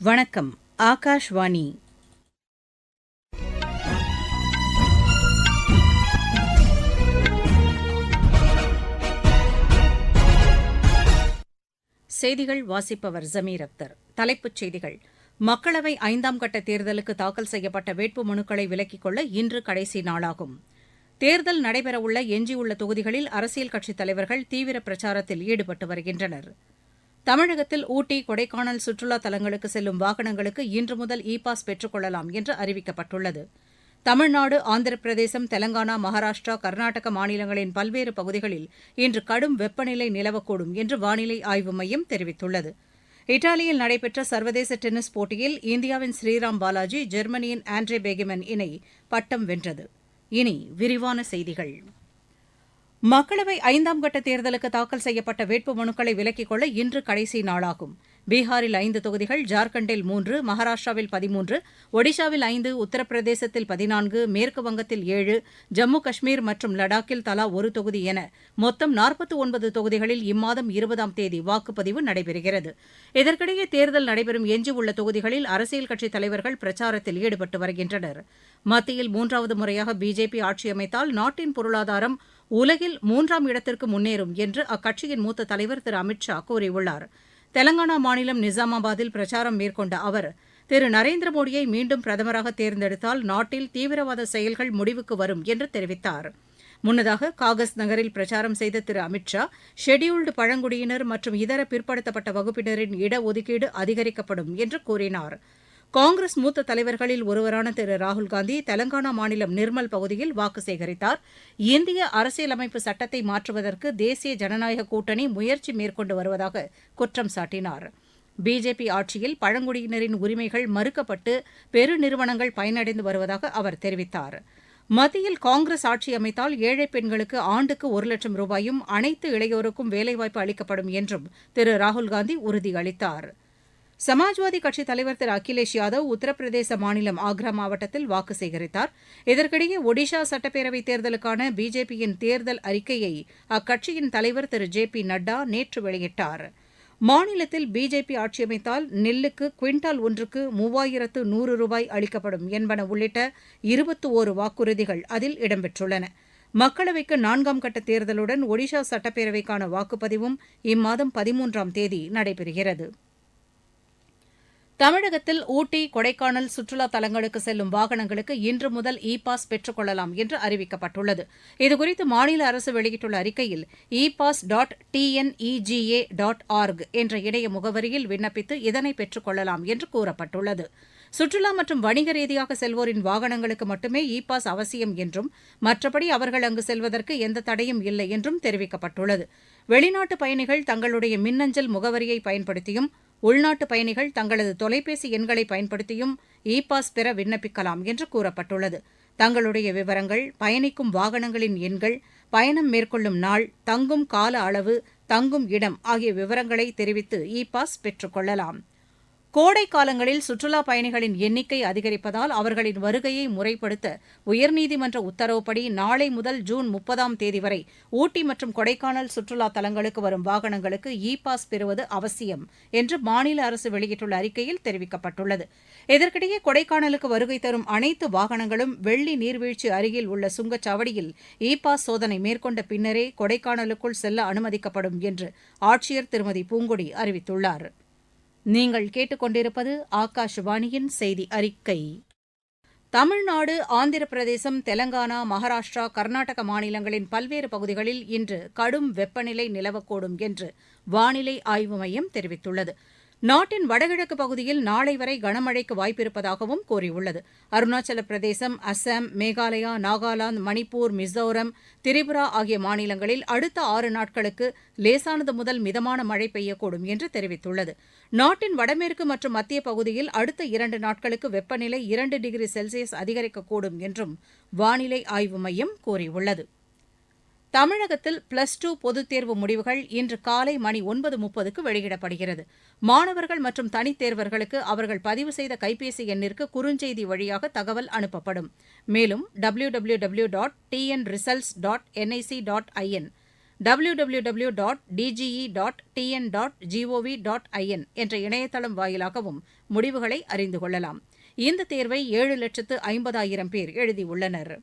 வணக்கம் ஆகாஷ்வாணி. செய்திகள் வாசிப்பவர் ஜமீர் அக்தர். தலைப்புச் செய்திகள். மக்களவை ஐந்தாம் கட்ட தேர்தலுக்கு தாக்கல் செய்யப்பட்ட வேட்பு மனுக்களை விலக்கிக் கொள்ள இன்று கடைசி நாளாகும். தேர்தல் நடைபெறவுள்ள எஞ்சியுள்ள தொகுதிகளில் அரசியல் கட்சித் தலைவர்கள் தீவிர பிரச்சாரத்தில் ஈடுபட்டு வருகின்றனர். தமிழகத்தில் ஊட்டி கொடைக்கானல் சுற்றுலா தலங்களுக்கு செல்லும் வாகனங்களுக்கு இன்று முதல் இ பாஸ் பெற்றுக்கொள்ளலாம் என்று அறிவிக்கப்பட்டுள்ளது. தமிழ்நாடு ஆந்திர பிரதேசம் தெலங்கானா மகாராஷ்டிரா கர்நாடக மாநிலங்களின் பல்வேறு பகுதிகளில் இன்று கடும் வெப்பநிலை நிலவக்கூடும் என்று வானிலை ஆய்வு மையம் தெரிவித்துள்ளது. இத்தாலியில் நடைபெற்ற சர்வதேச டென்னிஸ் போட்டியில் இந்தியாவின் ஸ்ரீராம் பாலாஜி ஜெர்மனியின் ஆண்ட்ரே பேகிமன் இணை பட்டம் வென்றது. இனி விரிவான செய்திகள். மக்களவை ஐந்தாம் கட்ட தேர்தலுக்கு தாக்கல் செய்யப்பட்ட வேட்பு மனுக்களை விலக்கிக் கொள்ள இன்று கடைசி நாளாகும். பீகாரில் ஐந்து தொகுதிகள் ஜார்க்கண்டில் மூன்று மகாராஷ்டிராவில் பதிமூன்று ஒடிஷாவில் ஐந்து உத்தரப்பிரதேசத்தில் பதினான்கு மேற்கு வங்கத்தில் ஏழு ஜம்மு காஷ்மீர் மற்றும் லடாக்கில் தலா ஒரு தொகுதி என மொத்தம் நாற்பத்து ஒன்பது தொகுதிகளில் இம்மாதம் இருபதாம் தேதி வாக்குப்பதிவு நடைபெறுகிறது. இதற்கிடையே தேர்தல் நடைபெறும் எஞ்சியுள்ள தொகுதிகளில் அரசியல் கட்சித் தலைவர்கள் பிரச்சாரத்தில் ஈடுபட்டு வருகின்றனர். மத்தியில் மூன்றாவது முறையாக பிஜேபி ஆட்சியமைத்தால் நாட்டின் பொருளாதாரம் உலகில் மூன்றாம் இடத்திற்கு முன்னேறும் என்று அக்கட்சியின் மூத்த தலைவர் திரு அமித் ஷா கூறியுள்ளார். தெலங்கானா மாநிலம் நிசாமாபாத்தில் பிரச்சாரம் மேற்கொண்ட அவர் திரு. நரேந்திர மோடியை மீண்டும் பிரதமராக தேர்ந்தெடுத்தால் நாட்டில் தீவிரவாத செயல்கள் முடிவுக்கு வரும் என்று தெரிவித்தார். முன்னதாக காகஸ் நகரில் பிரச்சாரம் செய்த திரு. அமித் ஷா ஷெடியூல்டு பழங்குடியினர் மற்றும் இதர பிற்படுத்தப்பட்ட வகுப்பினரின் இடஒதுக்கீடு அதிகரிக்கப்படும் என்று கூறினார். காங்கிரஸ் மூத்த தலைவர்களில் ஒருவரான திரு ராகுல்காந்தி தெலங்கானா மாநிலம் நிர்மல் பகுதியில் வாக்கு சேகரித்தார். இந்திய அரசியலமைப்பு சட்டத்தை மாற்றுவதற்கு தேசிய ஜனநாயக கூட்டணி முயற்சி மேற்கொண்டு வருவதாக குற்றம் சாட்டினார். பிஜேபி ஆட்சியில் பழங்குடியினரின் உரிமைகள் மறுக்கப்பட்டு பெருநிறுவனங்கள் பயனடைந்து வருவதாக அவர் தெரிவித்தார். மத்தியில் காங்கிரஸ் ஆட்சி அமைத்தால் ஏழை பெண்களுக்கு ஆண்டுக்கு ஒரு லட்சம் ரூபாயும் அனைத்து இளையோருக்கும் வேலைவாய்ப்பு அளிக்கப்படும் என்றும் திரு ராகுல்காந்தி உறுதியளித்தாா் சமாஜ்வாதி கட்சித் தலைவர் திரு அகிலேஷ் யாதவ் உத்தரப்பிரதேச மாநிலம் ஆக்ரா மாவட்டத்தில் வாக்கு சேகரித்தார். இதற்கிடையே ஒடிஷா சட்டப்பேரவைத் தேர்தலுக்கான பிஜேபியின் தேர்தல் அறிக்கையை அக்கட்சியின் தலைவர் திரு ஜே பி நட்டா நேற்று வெளியிட்டார். மாநிலத்தில் பிஜேபி ஆட்சியமைத்தால் நெல்லுக்கு குவிண்டால் ஒன்றுக்கு மூவாயிரத்து நூறு ரூபாய் அளிக்கப்படும் என்பன உள்ளிட்ட இருபத்தி ஓரு வாக்குறுதிகள் அதில் இடம்பெற்றுள்ளன. மக்களவைக்கு நான்காம் கட்ட தேர்தலுடன் ஒடிஷா சட்டப்பேரவைக்கான வாக்குப்பதிவும் இம்மாதம் பதிமூன்றாம் தேதி நடைபெறுகிறது. தமிழகத்தில் ஊட்டி கொடைக்கானல் சுற்றுலா தலங்களுக்கு செல்லும் வாகனங்களுக்கு இன்று முதல் இ பாஸ் பெற்றுக் கொள்ளலாம் என்று அறிவிக்கப்பட்டுள்ளது. இதுகுறித்து மாநில அரசு வெளியிட்டுள்ள அறிக்கையில் e pass dot TNEGA dot org என்ற இணைய முகவரியில் விண்ணப்பித்து இதனை பெற்றுக் கொள்ளலாம் என்று கூறப்பட்டுள்ளது. சுற்றுலா மற்றும் வணிக ரீதியாக செல்வோரின் வாகனங்களுக்கு மட்டுமே இ பாஸ் அவசியம் என்றும் மற்றபடி அவர்கள் அங்கு செல்வதற்கு எந்த தடையும் இல்லை என்றும் தெரிவிக்கப்பட்டுள்ளது. வெளிநாட்டு பயணிகள் தங்களுடைய மின்னஞ்சல் முகவரியை பயன்படுத்தியும் உள்நாட்டு பயணிகள் தங்களது தொலைபேசி எண்களை பயன்படுத்தியும் இ பாஸ் பெற விண்ணப்பிக்கலாம் என்று கூறப்பட்டுள்ளது. தங்களுடைய விவரங்கள் பயணிக்கும் வாகனங்களின் எண்கள் பயணம் மேற்கொள்ளும் நாள் தங்கும் கால அளவு தங்கும் இடம் ஆகிய விவரங்களை தெரிவித்து இ பாஸ் பெற்றுக்கொள்ளலாம் கொள்ளலாம். கோடை காலங்களில் சுற்றுலாப் பயணிகளின் எண்ணிக்கை அதிகரிப்பதால் அவர்களின் வருகையை முறைப்படுத்த உயர்நீதிமன்ற உத்தரவுப்படி நாளை முதல் ஜூன் முப்பதாம் தேதி வரை ஊட்டி மற்றும் கொடைக்கானல் சுற்றுலா தலங்களுக்கு வரும் வாகனங்களுக்கு இ பாஸ் பெறுவது அவசியம் என்று மாநில அரசு வெளியிட்டுள்ள அறிக்கையில் தெரிவிக்கப்பட்டுள்ளது. இதற்கிடையே கொடைக்கானலுக்கு வருகை தரும் அனைத்து வாகனங்களும் வெள்ளி நீர்வீழ்ச்சி அருகில் உள்ள சுங்கச்சாவடியில் இ பாஸ் சோதனை மேற்கொண்ட பின்னரே கொடைக்கானலுக்குள் செல்ல அனுமதிக்கப்படும் என்று ஆட்சியர் திருமதி பூங்கொடி அறிவித்துள்ளார். நீங்கள் கேட்டுக்கொண்டிருப்பது ஆகாஷ்வாணியின் செய்தி அறிக்கை. தமிழ்நாடு ஆந்திர பிரதேசம் தெலங்கானா மகாராஷ்டிரா கர்நாடக மாநிலங்களின் பல்வேறு பகுதிகளில் இன்று கடும் வெப்பநிலை நிலவக்கூடும் என்று வானிலை ஆய்வு மையம் தெரிவித்துள்ளது. நாட்டின் வடகிழக்கு பகுதியில் நாளை வரை கனமழைக்கு வாய்ப்பிருப்பதாகவும் கூறியுள்ளது. அருணாச்சல பிரதேசம் அஸ்ஸாம் மேகாலயா நாகாலாந்து மணிப்பூர் மிசோரம் திரிபுரா ஆகிய மாநிலங்களில் அடுத்த ஆறு நாட்களுக்கு லேசானது முதல் மிதமான மழை பெய்யக்கூடும் என்று தெரிவித்துள்ளது. நாட்டின் வடமேற்கு மற்றும் மத்திய பகுதியில் அடுத்த இரண்டு நாட்களுக்கு வெப்பநிலை இரண்டு டிகிரி செல்சியஸ் அதிகரிக்கக்கூடும் என்றும் வானிலை ஆய்வு மையம் கூறியுள்ளது. தமிழகத்தில் பிளஸ் டூ பொதுத் தேர்வு முடிவுகள் இன்று காலை மணி ஒன்பது முப்பதுக்கு வெளியிடப்படுகிறது. மாணவர்கள் மற்றும் தனித் தேர்வர்களுக்கு அவர்கள் பதிவு செய்த கைபேசி எண்ணிற்கு குறுஞ்செய்தி வழியாக தகவல் அனுப்பப்படும். மேலும் W W W dot TN results dot NIC dot IN W W W dot DGE dot TN dot GOV dot IN என்ற இணையதளம் வாயிலாகவும் முடிவுகளை அறிந்து கொள்ளலாம். இந்த தேர்வை ஏழு லட்சத்து ஐம்பதாயிரம் பேர் எழுதியுள்ளனர்.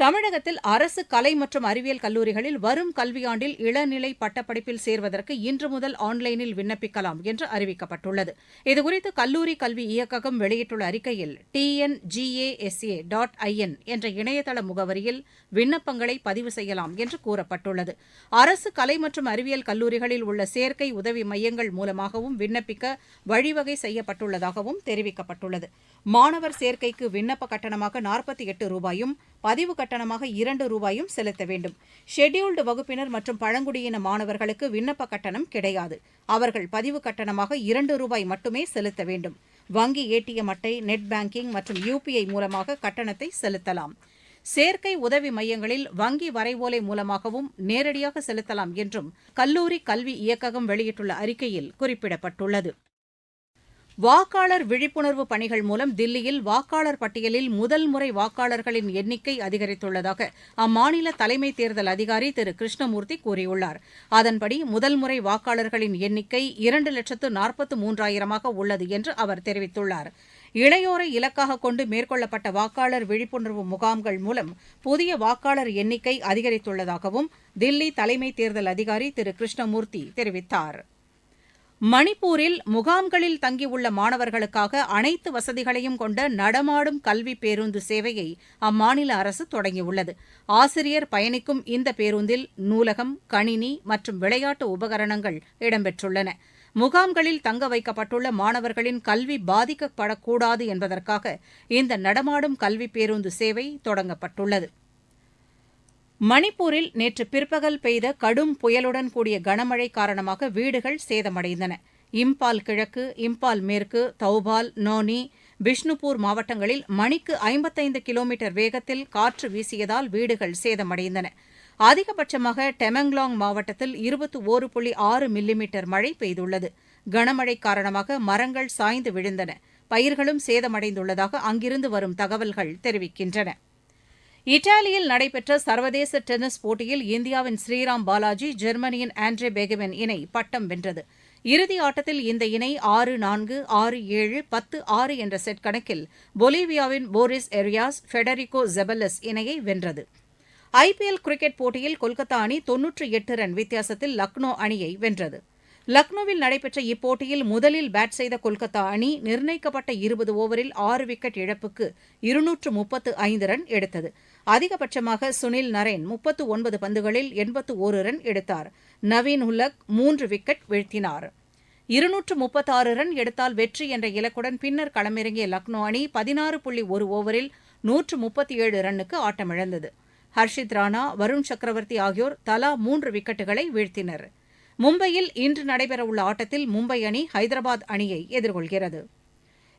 தமிழகத்தில் அரசு கலை மற்றும் அறிவியல் கல்லூரிகளில் வரும் கல்வியாண்டில் இளநிலை பட்டப்படிப்பில் சேர்வதற்கு இன்று முதல் ஆன்லைனில் விண்ணப்பிக்கலாம் என்று அறிவிக்கப்பட்டுள்ளது. இதுகுறித்து கல்லூரி கல்வி இயக்ககம் வெளியிட்டுள்ள அறிக்கையில் டிஎன்ஜிஏஎஸ்ஏ டாட் ஐஎன் என்ற இணையதள முகவரியில் விண்ணப்பங்களை பதிவு செய்யலாம் என்று கூறப்பட்டுள்ளது. அரசு கலை மற்றும் அறிவியல் கல்லூரிகளில் உள்ள சேர்க்கை உதவி மையங்கள் மூலமாகவும் விண்ணப்பிக்க வழிவகை செய்யப்பட்டுள்ளதாகவும் தெரிவிக்கப்பட்டுள்ளது. மாணவர் சேர்க்கைக்கு விண்ணப்ப கட்டணமாக நாற்பத்தி எட்டு ரூபாயும் பதிவு கட்டணமாக இரண்டு ரூபாயும் செலுத்த வேண்டும். ஷெட்யூல்டு வகுப்பினர் மற்றும் பழங்குடியின மாணவர்களுக்கு விண்ணப்ப கட்டணம் கிடையாது. அவர்கள் பதிவு கட்டணமாக இரண்டு ரூபாய் மட்டுமே செலுத்த வேண்டும். வங்கி ஏடிஎம் அட்டை நெட் பேங்கிங் மற்றும் யுபிஐ மூலமாக கட்டணத்தை செலுத்தலாம். சேர்க்கை உதவி மையங்களில் வங்கி வரைவோலை மூலமாகவும் நேரடியாக செலுத்தலாம் என்றும் கல்லூரி கல்வி இயக்ககம் வெளியிட்டுள்ள அறிக்கையில் குறிப்பிடப்பட்டுள்ளது. வாக்காளர் விழிப்புணர்வு பணிகள் மூலம் தில்லியில் வாக்காளர் பட்டியலில் முதல் முறை வாக்காளர்களின் எண்ணிக்கை அதிகரித்துள்ளதாக அம்மாநில தலைமை தேர்தல் அதிகாரி திரு. கிருஷ்ணமூர்த்தி கூறியுள்ளார். அதன்படி முதல் முறை வாக்காளர்களின் எண்ணிக்கை இரண்டு லட்சத்து நாற்பத்து மூன்றாயிரமாக உள்ளது என்று அவர் தெரிவித்துள்ளார். இளையோரை இலக்காக கொண்டு மேற்கொள்ளப்பட்ட வாக்காளர் விழிப்புணர்வு முகாம்கள் மூலம் புதிய வாக்காளர் எண்ணிக்கை அதிகரித்துள்ளதாகவும் தில்லி தலைமை தேர்தல் அதிகாரி திரு. கிருஷ்ணமூர்த்தி தெரிவித்தாா் மணிப்பூரில் முகாம்களில் தங்கியுள்ள மாணவர்களுக்காக அனைத்து வசதிகளையும் கொண்ட நடமாடும் கல்வி பேருந்து சேவையை அம்மாநில அரசு தொடங்கியுள்ளது. ஆசிரியர் பயணிக்கும் இந்த பேருந்தில் நூலகம் கணினி மற்றும் விளையாட்டு உபகரணங்கள் இடம்பெற்றுள்ளன. முகாம்களில் தங்க வைக்கப்பட்டுள்ள மாணவர்களின் கல்வி பாதிக்கப்படக்கூடாது என்பதற்காக இந்த நடமாடும் கல்வி பேருந்து சேவை தொடங்கப்பட்டுள்ளது. மணிப்பூரில் நேற்று பிற்பகல் பெய்த கடும் புயலுடன் கூடிய கனமழை காரணமாக வீடுகள் சேதமடைந்தன. இம்பால் கிழக்கு இம்பால் மேற்கு தௌபால் நோனி பிஷ்ணுபூர் மாவட்டங்களில் மணிக்கு ஐம்பத்தைந்து கிலோமீட்டர் வேகத்தில் காற்று வீசியதால் வீடுகள் சேதமடைந்தன. அதிகபட்சமாக டெமெங்லாங் மாவட்டத்தில் இருபத்தி ஓரு புள்ளி ஆறு மில்லிமீட்டர் மழை பெய்துள்ளது. கனமழை காரணமாக மரங்கள் சாய்ந்து விழுந்தன. பயிர்களும் சேதமடைந்துள்ளதாக அங்கிருந்து வரும் தகவல்கள் தெரிவிக்கின்றன. இத்தாலியில் நடைபெற்ற சர்வதேச டென்னிஸ் போட்டியில் இந்தியாவின் ஸ்ரீராம் பாலாஜி ஜெர்மனியின் ஆண்ட்ரே பெகவென் இணை பட்டம் வென்றது. இறுதி ஆட்டத்தில் இந்த இணை ஆறு நான்கு ஆறு ஏழு பத்து ஆறு என்ற செட் கணக்கில் பொலிவியாவின் போரிஸ் எரியாஸ் ஃபெடரிகோ ஜெபல்லஸ் இணையை வென்றது. ஐபிஎல் கிரிக்கெட் போட்டியில் கொல்கத்தா அணி தொன்னூற்று எட்டு ரன் வித்தியாசத்தில் லக்னோ அணியை வென்றது. லக்னோவில் நடைபெற்ற இப்போட்டியில் முதலில் பேட் செய்த கொல்கத்தா அணி நிர்ணயிக்கப்பட்ட இருபது ஓவரில் ஆறு விக்கெட் இழப்புக்கு இருநூற்று முப்பத்து ஐந்து ரன் எடுத்தது. அதிகபட்சமாக சுனில் நரேன் முப்பத்து ஒன்பது பந்துகளில் எண்பத்து ஒரு ரன் எடுத்தார். நவீன் உலக் மூன்று விக்கெட் வீழ்த்தினார். இருநூற்று முப்பத்தாறு ரன் எடுத்தால் வெற்றி என்ற இலக்குடன் பின்னர் களமிறங்கிய லக்னோ அணி பதினாறு புள்ளி ஒரு ஓவரில் நூற்று முப்பத்தி ஏழு ரன்னுக்கு ஆட்டமிழந்தது. ஹர்ஷித் ராணா வருண் சக்கரவர்த்தி ஆகியோர் தலா மூன்று விக்கெட்டுகளை வீழ்த்தினர். மும்பையில் இன்று நடைபெறவுள்ள ஆட்டத்தில் மும்பை அணி ஹைதராபாத் அணியை எதிர்கொள்கிறது.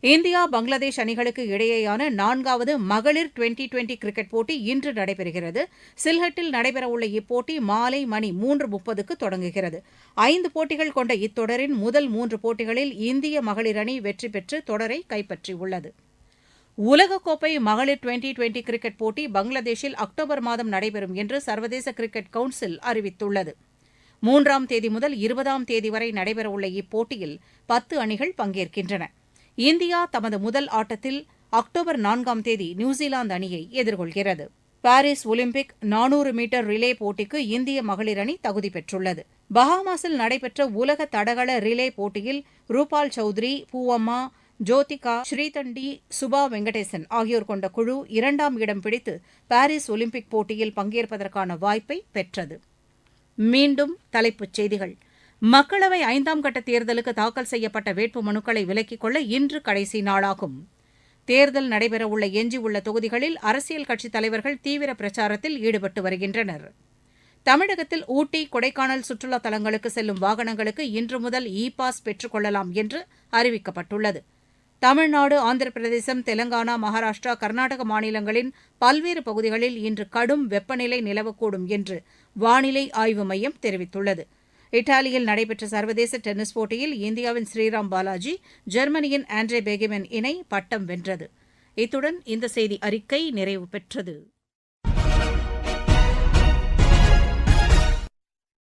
இந்தியா பங்களாதேஷ் அணிகளுக்கு இடையேயான நான்காவது மகளிர் டுவெண்டி டுவெண்டி கிரிக்கெட் போட்டி இன்று நடைபெறுகிறது. சில்ஹட்டில் நடைபெறவுள்ள இப்போட்டி மாலை மணி மூன்று முப்பதுக்கு தொடங்குகிறது. ஐந்து போட்டிகள் கொண்ட இத்தொடரின் முதல் மூன்று போட்டிகளில் இந்திய மகளிர் அணி வெற்றி பெற்று தொடரை கைப்பற்றியுள்ளது. உலகக்கோப்பை மகளிர் டுவெண்டி டுவெண்டி கிரிக்கெட் போட்டி பங்களாதேஷில் அக்டோபர் மாதம் நடைபெறும் என்று சர்வதேச கிரிக்கெட் கவுன்சில் அறிவித்துள்ளது. மூன்றாம் தேதி முதல் இருபதாம் தேதி வரை நடைபெறவுள்ள இப்போட்டியில் பத்து அணிகள் பங்கேற்கின்றன. இந்தியா தமது முதல் ஆட்டத்தில் அக்டோபர் நான்காம் தேதி நியூசிலாந்து அணியை எதிர்கொள்கிறது. பாரிஸ் ஒலிம்பிக் நானூறு மீட்டர் ரிலே போட்டிக்கு இந்திய மகளிர் அணி தகுதி பெற்றுள்ளது. பஹாமாஸில் நடைபெற்ற உலக தடகள ரிலே போட்டியில் ரூபால் சௌத்ரி பூவம்மா ஜோதிகா ஸ்ரீதண்டி சுபா வெங்கடேசன் ஆகியோர் கொண்ட குழு இரண்டாம் இடம் பிடித்து பாரிஸ் ஒலிம்பிக் போட்டியில் பங்கேற்பதற்கான வாய்ப்பை பெற்றது. மீண்டும் தலைப்புச் செய்திகள். மக்களவை ஐந்தாம் கட்ட தேர்தலுக்கு தாக்கல் செய்யப்பட்ட வேட்பு மனுக்களை விலக்கிக் கொள்ள இன்று கடைசி நாளாகும். தேர்தல் நடைபெறவுள்ள எஞ்சியுள்ள தொகுதிகளில் அரசியல் கட்சித் தலைவர்கள் தீவிர பிரச்சாரத்தில் ஈடுபட்டு வருகின்றனர். தமிழகத்தில் ஊட்டி கொடைக்கானல் சுற்றுலா தலங்களுக்கு செல்லும் வாகனங்களுக்கு இன்று முதல் இ பாஸ் பெற்றுக் கொள்ளலாம் என்று அறிவிக்கப்பட்டுள்ளது. தமிழ்நாடு ஆந்திர பிரதேசம் தெலங்கானா மகாராஷ்டிரா கர்நாடக மாநிலங்களின் பல்வேறு பகுதிகளில் இன்று கடும் வெப்பநிலை நிலவக்கூடும் என்று வானிலை ஆய்வு மையம் தெரிவித்துள்ளது. இத்தாலியில் நடைபெற்ற சர்வதேச டென்னிஸ் போட்டியில் இந்தியாவின் ஸ்ரீராம் பாலாஜி ஜெர்மனியின் ஆண்ட்ரே பெகிமென் இணை பட்டம் வென்றது. இத்துடன் இந்த செய்தி அறிக்கை நிறைவு பெற்றது.